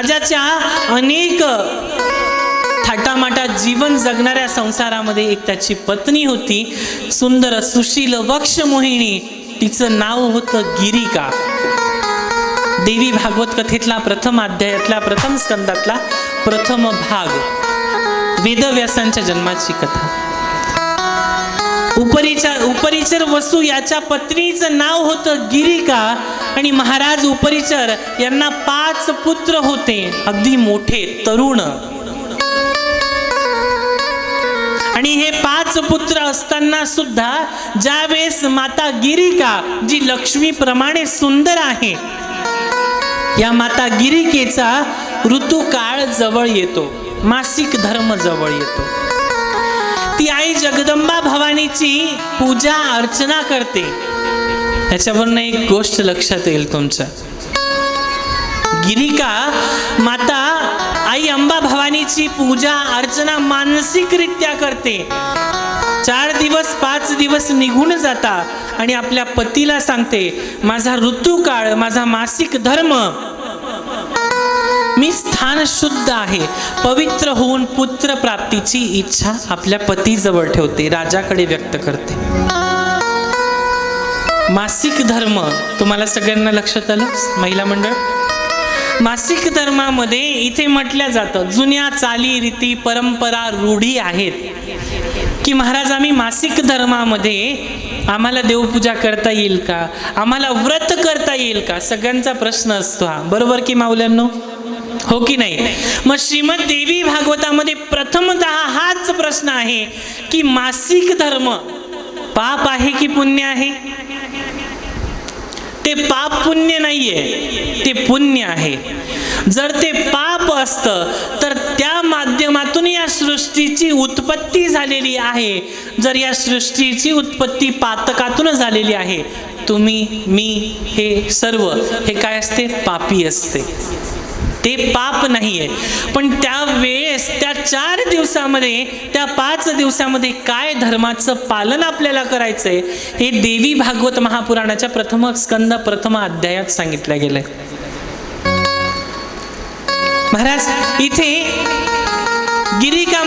राजाच्या अनेक थाटामाटात जीवन जगणाऱ्या संसारामध्ये एक त्याची पत्नी होती सुंदर सुशील वक्ष मोहिनी तिचं नाव होतं गिरिका. देवी भागवत कथेतला प्रथम अध्यायातला प्रथम स्कंदातला प्रथम भाग. वेदव्यासांच्या जन्माची कथा. उपरिचर उपरिचर वसू याच्या पत्नीचं नाव होतं गिरिका आणि महाराज उपरिचर यांना पाच पुत्र होते अगदी मोठे तरुण. आणि हे पाच पुत्र असताना सुद्धा ज्यावेळेस माता गिरिका जी लक्ष्मीप्रमाणे सुंदर आहे या माता गिरिकेचा ऋतुकाळ जवळ येतो मासिक धर्म जवळ येतो. ती आई जगदंबा भवानीची पूजा अर्चना करते. याच्यावरून एक गोष्ट लक्षात येईल तुमच्या गिरिका माता आई अंबा भवानीची पूजा अर्चना मानसिकरित्या करते. चार दिवस पाच दिवस निघून जाता आणि आपल्या पतीला सांगते माझा ऋतुकाळ माझा मासिक धर्म मी स्थान शुद्ध आहे. पवित्र होऊन पुत्र प्राप्तीची इच्छा आपल्या पतीजवळ ठेवते राजाकडे व्यक्त करते. मासिक धर्म तुम्हाला सगळ्यांना लक्षात आलं? महिला मंडळ? मासिक धर्मामध्ये इथे म्हटल्या जातं जुन्या चाली रीती परंपरा रूढी आहेत. की महाराज आम्ही मासिक धर्मामध्ये आम्हाला देवपूजा करता येईल का? आम्हाला व्रत करता येईल का? सगळ्यांचा प्रश्न असतो हा. बरोबर की माऊल्यांनो? हो की नाही? मग श्रीमद देवी भागवतामध्ये प्रथमतः हाच प्रश्न आहे की मासिक धर्म पाप आहे की पुण्य आहे? ते पाप पुण्य नाहीये ते पुण्य आहे. जर ते पाप असतं तर त्या माध्यमातून या सृष्टीची उत्पत्ती झालेली आहे. जर या सृष्टीची उत्पत्ती पातकातून झालेली आहे तुम्ही मी हे सर्व हे काय असते? पापी असते. ते पाप नाही आहे पण त्या वेळेस त्या चार दिवसामध्ये त्या पाच दिवसामध्ये काय धर्माचं पालन आपल्याला करायचं आहे हे देवी भागवत महापुराणाच्या प्रथम स्कंद प्रथम अध्यायात सांगितलं गेलंय. महाराज इथे गिरिका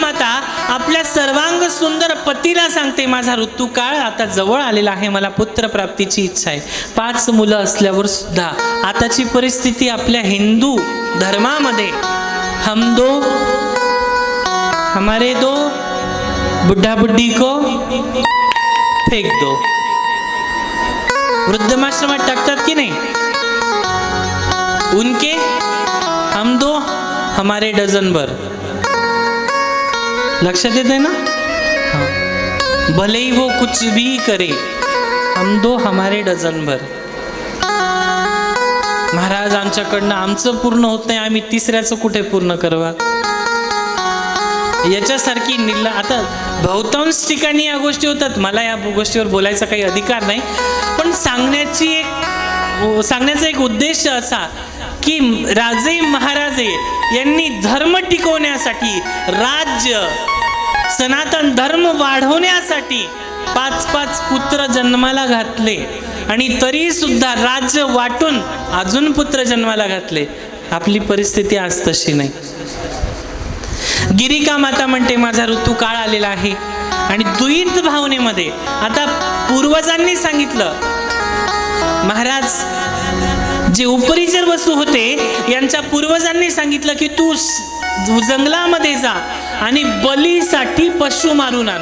आपल्या सर्वांग सुंदर पतीला सांगते माझा ऋतुकाळ आता जवळ आलेला आहे मला पुत्र प्राप्तीची इच्छा आहे. पाच मुलं असल्यावर सुद्धा आताची परिस्थिती आपल्या हिंदू धर्मामध्ये. हम दो हमारे दो बुढ़ा बुड्ढी को फेक दो. वृद्धमाश्रमात टाकतात की नाही? उनके हम दो हमारे डझन भर लक्षात येते ना? हाँ. भले ही वो कुछ भी करे हम दो हमारे डझन भर. महाराज आमच्याकडनं आमचं पूर्ण होत नाही आम्ही तिसऱ्याचं कुठे पूर्ण करवा याच्यासारखी निल्ला आता बहुतांश ठिकाणी या गोष्टी होतात. मला या गोष्टीवर बोलायचा काही अधिकार नाही. पण सांगण्याची एक सांगण्याचा एक उद्देश असा की राजे महाराजे यांनी धर्म टिकवण्यासाठी राज्य सनातन धर्म वाढवण्यासाठी पाच पाच पुत्र जन्माला घातले. आणि तरी सुद्धा राज्य वाटून अजून पुत्र जन्माला घातले. आपली परिस्थिती आज तशी नाही. गिरिका माता म्हणते माझा ऋतू काळ आलेला आहे. आणि द्वैत भावनेमध्ये आता पूर्वजांनी सांगितलं महाराज जे उपरिचर वसू होते यांच्या पूर्वजांनी सांगितलं की तू जंगलामध्ये जा. आणि बलीसाठी पशु मारून आण.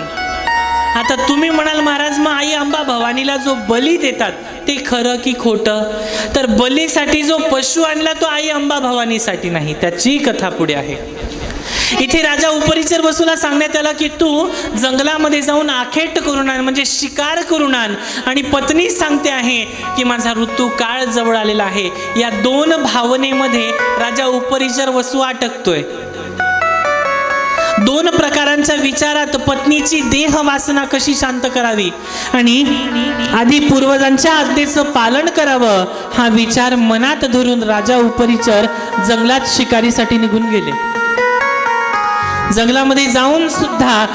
आता तुम्ही म्हणाल महाराज मग आई अंबा भवानीला जो बली देतात ते खरं की खोटं? तर बलीसाठी जो पशु आणला तो आई अंबा भवानीसाठी नाही. त्याची कथा पुढे आहे. इथे राजा उपरिचर वसूला सांगण्यात आलं की तू जंगलामध्ये जाऊन आखेट करून आण म्हणजे शिकार करून आण. आणि पत्नी सांगते आहे की माझा ऋतू काळ जवळ आलेला आहे. या दोन भावनेमध्ये राजा उपरिचर वसू अटकतोय. दोन प्रकारांच्या विचारात पत्नीची देह वासना कशी शांत करावी? आणि आधी पूर्वजांच्या आज्ञेचं पालन करावं हा विचार मनात धरून राजा उपरिचर जंगलात शिकारीसाठी निघून गेले. जंगलामध्ये जाऊन सुद्धा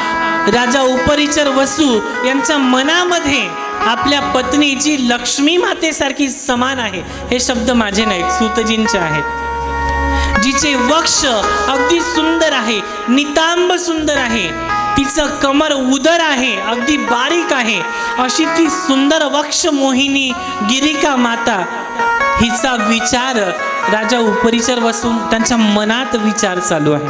राजा उपरिचर वसू यांच्या मनामध्ये आपल्या पत्नीची लक्ष्मी मातेसारखी समान आहे. हे शब्द माझे नाहीत सुतजींचे आहेत. जिचे वक्ष अगदी सुंदर आहे नितांब सुंदर आहे. तिचं कमर उदर आहे अगदी बारीक आहे. अशी ती सुंदर वक्ष मोहिनी गिरिका माता. हिचा विचार राजा उपरिचर बसून त्यांच्या मनात विचार चालू आहे.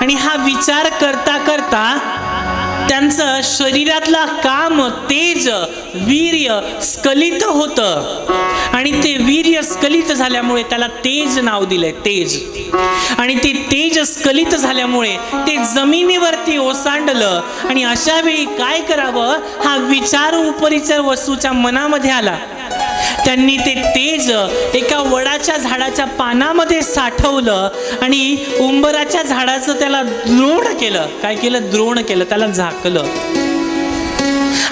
आणि हा विचार करता करता त्यांचं शरीरातला काम तेज वीर्य स्खलित होतं. आणि ते वीर्य स्खलित झाल्यामुळे त्याला तेज नाव दिलंय तेज. आणि ते तेज स्खलित झाल्यामुळे ते जमिनीवरती ओसांडलं. आणि अशा वेळी काय करावं? हा विचार उपरिचर वस्तूच्या मनामध्ये आला. त्यांनी ते तेज एका वडाच्या झाडाच्या पानामध्ये साठवलं आणि उंबराच्या झाडाचं त्याला द्रोण केलं. काय केलं? द्रोण केलं. त्याला झाकलं.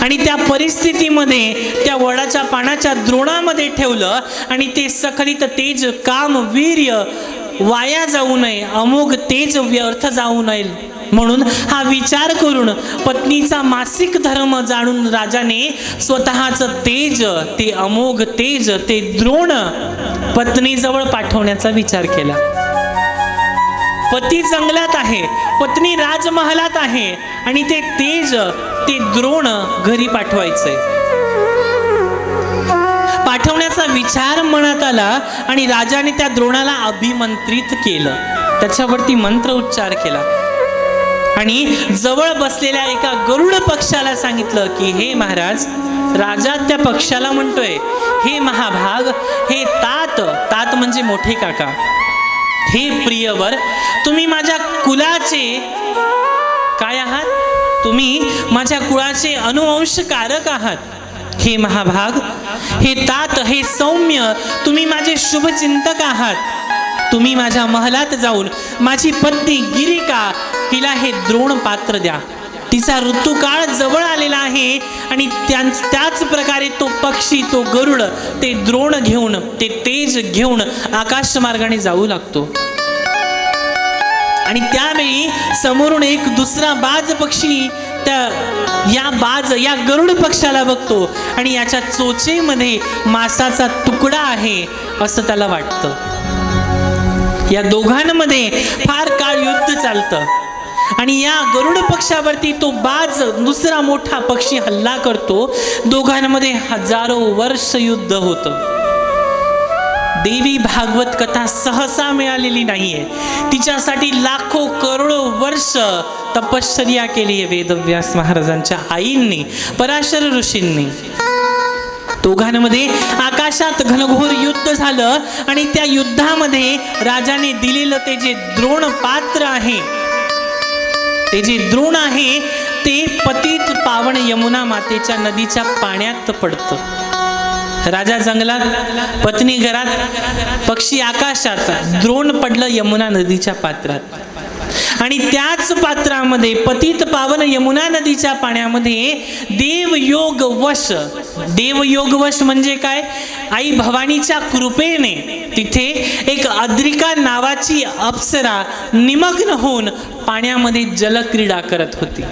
आणि त्या परिस्थितीमध्ये त्या वडाच्या पानाच्या द्रोणामध्ये ठेवलं आणि ते सखलित तेज काम वीर्य वाया जाऊ नये अमोघ तेज व्यर्थ जाऊ नये म्हणून हा विचार करून पत्नीचा मासिक धर्म जाणून राजाने स्वतःचं तेज ते अमोघ तेज ते द्रोण पत्नीजवळ पाठवण्याचा विचार केला. पती जंगलात आहे पत्नी राजमहालात आहे आणि ते तेज ते द्रोण घरी पाठवायचंय आला आणि राजाने त्या द्रोणाला अभिमंत्रित केलं. त्याच्यावरती मंत्र उच्चार केला. आणि जवळ बसलेल्या एका गरुड पक्षाला सांगितलं की हे महाराज राजा त्या पक्षाला म्हणतोय हे महाभाग हे तात तात म्हणजे मोठे काका. हे प्रियवर तुम्ही माझ्या कुलाचे काय आहात? तुम्ही माझ्या कुळाचे अनुवंशकारक आहात. हे महाभाग हे तात हे सौम्य तुम्ही माझे शुभचिंतक आहात. तुम्ही माझ्या महलात जाऊन माझी पत्नी गिरिका हिला हे द्रोण पात्र द्या. तिचा ऋतुकाळ जवळ आलेला आहे आणि त्याच प्रकारे तो पक्षी तो गरुड ते द्रोण घेऊन ते तेज घेऊन आकाश मार्गाने जाऊ लागतो. आणि त्यावेळी समोरून एक दुसरा बाज पक्षी त्या या बाज या गरुड पक्षाला बघतो आणि याच्या चोचेमध्ये मासाचा तुकडा आहे असं त्याला वाटतं. या दोघांमध्ये फार काळ युद्ध चालतं. आणि या गरुड पक्षावरती तो बाज दुसरा मोठा पक्षी हल्ला करतो. दोघांमध्ये हजारो वर्ष युद्ध होतं. देवी भागवत कथा सहसा मिळालेली नाहीये. तिच्यासाठी लाखो करोडो वर्ष तपश्चर्या केली आहे वेदव्यास महाराजांच्या आईंनी पराशर ऋषींनी. दोघांमध्ये आकाशात घनघोर युद्ध झालं आणि त्या युद्धामध्ये राजाने दिलेलं ते जे द्रोण पात्र आहे ते जे द्रोण आहे ते पतित पावन यमुना मातेच्या नदीच्या पाण्यात पडतं. राजा जंगलात पत्नी घरात पक्षी आकाशात द्रोण पडलं यमुना नदीच्या पात्रात. आणि त्याच पात्रामध्ये पतित पावन यमुना नदीच्या पाण्यामध्ये देवयोग वश. देवयोग वश म्हणजे काय? आई भवानीच्या कृपेने तिथे एक अद्रिका नावाची अप्सरा निमग्न होऊन पाण्यामध्ये जलक्रीडा करत होती.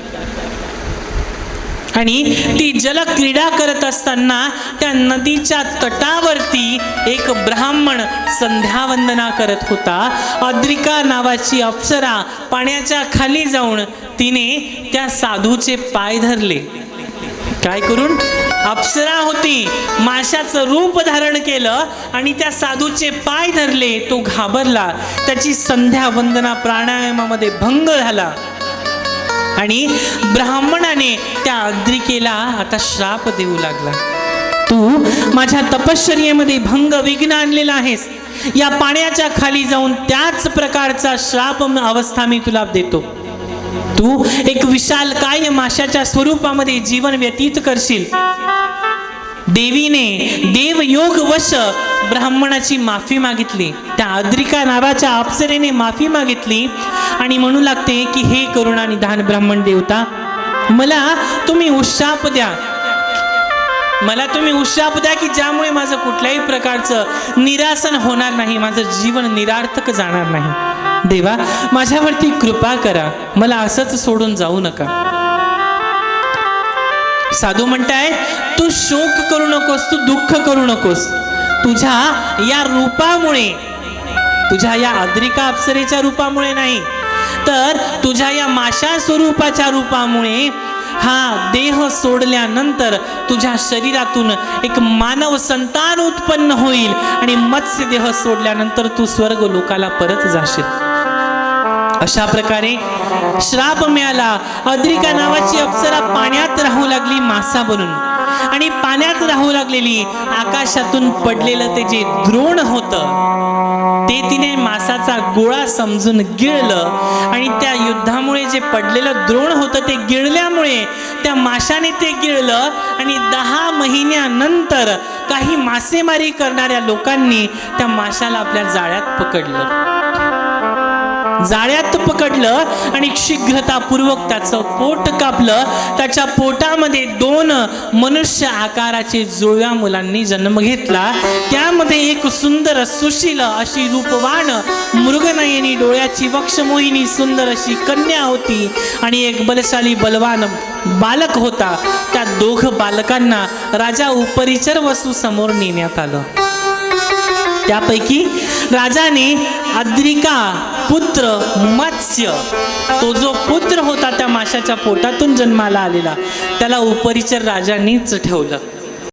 आणि ती जलक्रीडा करत असताना त्या नदीच्या तटावरती एक ब्राह्मण संध्यावंदना करत होता. अद्रिका नावाची अप्सरा पाण्याच्या खाली जाऊन तिने त्या साधूचे पाय धरले. काय करून? अप्सरा होती. माशाचं रूप धारण केलं आणि त्या साधूचे पाय धरले. तो घाबरला. त्याची संध्या वंदना प्राणायामामध्ये भंग झाला. आणि ब्राह्मणाने त्या आद्रिकेला आता श्राप देऊ लागला. तू माझ्या तपश्चर्येमध्ये भंग विघ्न आणलेला आहेस. या पाण्याच्या खाली जाऊन त्याच प्रकारचा श्राप अवस्था मी तुला देतो. तू एक विशाल काय माशाच्या स्वरूपामध्ये जीवन व्यतीत करशील? देवीने देवयोग वश ब्राह्मणाची माफी मागितली. त्या आद्रिका नावाच्या अप्सरेने माफी मागितली. आणि म्हणू लागते की हे करुणा निधान ब्राह्मण देवता मला तुम्ही उशाप द्या. मला तुम्ही उशाप द्या की ज्यामुळे माझं कुठल्याही प्रकारचं निरासन होणार नाही माझं जीवन निरार्थक जाणार नाही. देवा माझ्यावरती कृपा करा. मला असंच सोडून जाऊ नका. साधू म्हणताय तू शोक करू नकोस तू दुःख करू नकोस. तुझ्या या रूपामुळे तुझ्या या अद्रिका अप्सरेच्या रूपामुळे नाही तर तुझ्या या माशा स्वरूपाच्या रूपामुळे हा देह सोडल्यानंतर तुझ्या शरीरातून एक मानव संतान उत्पन्न होईल आणि मत्स्य देह सोडल्यानंतर तू स्वर्ग लोकाला परत जाशील. अशा प्रकारे श्राप मिळाला. अद्रिका नावाची अप्सरा मासा बनून. आणि पाण्यात राहू लागलेली आकाशातून पडलेलं ते जे द्रोण होतं ते तिने मासाचा गोळा समजून गिळलं. आणि त्या युद्धामुळे जे पडलेलं द्रोण होतं ते गिळल्यामुळे त्या माशाने ते गिळलं. आणि दहा महिन्यानंतर काही मासेमारी करणाऱ्या लोकांनी त्या माशाला आपल्या जाळ्यात पकडलं. जाळ्यात पकडलं आणि शीघ्रतापूर्वक त्याचं पोट कापलं. त्याच्या पोटामध्ये दोन मनुष्य आकाराचे जुळव्या मुलांनी जन्म घेतला. त्यामध्ये एक सुंदर सुशील अशी रूपवान मृगनयनी डोळ्याची वक्षमोहिनी सुंदर अशी कन्या होती आणि एक बलशाली बलवान बालक होता. त्या दोघ बालकांना राजा उपरिचर वसू समोर नेण्यात आलं. त्यापैकी राजाने अद्रिका पुत्र मत्स्य. तो जो पुत्र होता त्या माशाच्या पोटातून जन्माला आलेला. त्याला उपरिचर राजांनीच ठेवलं.